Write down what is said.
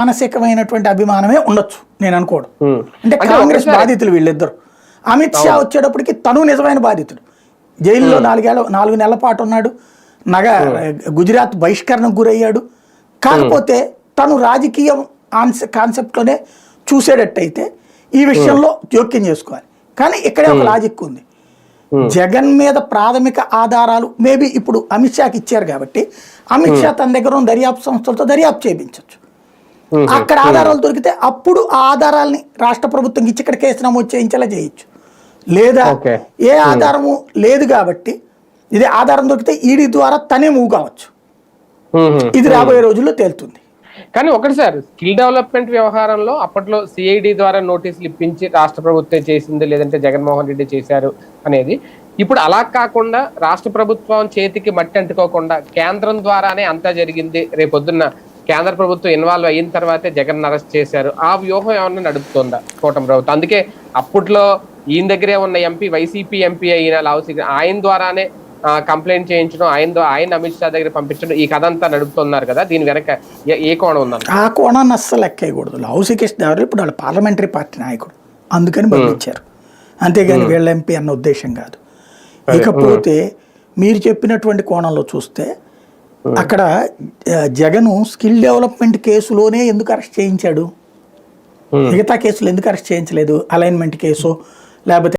మానసికమైనటువంటి అభిమానమే ఉండొచ్చు నేను అనుకోవడం. ఉమ్. అంటే కాంగ్రెస్ బాధితులు వీళ్ళిద్దరు. అమిత్ షా వచ్చేటప్పటికి తను నిజమైన బాధితుడు. జైల్లో నాలుగేళ్ళ నాలుగు నెలల పాటు ఉన్నాడు. నగ గుజరాత్ బహిష్కరణకు గురయ్యాడు. కాకపోతే తను రాజకీయం ఆన్స కాన్సెప్ట్లోనే చూసేటట్టయితే ఈ విషయంలో జోక్యం చేసుకోవాలి. కానీ ఇక్కడే ఒక లాజిక్ ఉంది. జగన్ మీద ప్రాథమిక ఆధారాలు మేబీ ఇప్పుడు అమిత్ షాకి ఇచ్చారు కాబట్టి అమిత్ షా తన దగ్గర ఉన్న దర్యాప్తు సంస్థలతో దర్యాప్తు చేయించవచ్చు. అక్కడ ఆధారాలు దొరికితే అప్పుడు ఆ ఆధారాలని రాష్ట్ర ప్రభుత్వం ఇచ్చి ఇక్కడ కేసు నమోదు చేయించేలా చేయొచ్చు. లేదా. ఏ ఆధారము లేదు కాబట్టి ఇది ఆధారం దొరికితే ఈడీ ద్వారా తనే మూవ్ కావచ్చు. ఇది రాబోయే రోజుల్లో తేలుతుంది. కానీ ఒకటి సార్ స్కిల్ డెవలప్మెంట్ వ్యవహారంలో అప్పట్లో సిఐడి ద్వారా నోటీసులు ఇప్పించి రాష్ట్ర ప్రభుత్వం చేసింది లేదంటే జగన్మోహన్ రెడ్డి చేశారు అనేది. ఇప్పుడు అలా కాకుండా రాష్ట్ర ప్రభుత్వం చేతికి మట్టి అంటుకోకుండా కేంద్రం ద్వారానే అంతా జరిగింది రేపొద్దున్న కేంద్ర ప్రభుత్వం ఇన్వాల్వ్ అయిన తర్వాతే జగన్ అరెస్ట్ చేశారు. ఆ వ్యూహం ఏమన్నా నడుపుతుందా కూటమి ప్రభుత్వం? అందుకే అప్పట్లో ఈయన దగ్గరే ఉన్న ఎంపీ వైసీపీ ఎంపీ అయిన లావుసి ఆయన ద్వారానే కంప్లైంట్ చేయించడం ఆయన ఆయన అమిత్ షా దగ్గర పంపించడం ఈ కథ అంతా నడుపుతున్నారు కదా దీని వెనక ఏ- కోణం ఉందన్న ఆ కోణాన్ని అస్సలు ఎక్కేయకూడదు. లౌసి కృష్ణ గారు ఇప్పుడు వాళ్ళు పార్లమెంటరీ పార్టీ నాయకుడు. అందుకని పంపించారు. అంతేగాని వీళ్ళ ఎంపీ అన్న ఉద్దేశం కాదు. ఇకపోతే మీరు చెప్పినటువంటి కోణంలో చూస్తే అక్కడ ఆ, జగను స్కిల్ డెవలప్మెంట్ కేసులోనే ఎందుకు అరెస్ట్ చేయించాడు? మిగతా కేసులు ఎందుకు అరెస్ట్ చేయించలేదు? అలైన్మెంట్ కేసు లేకపోతే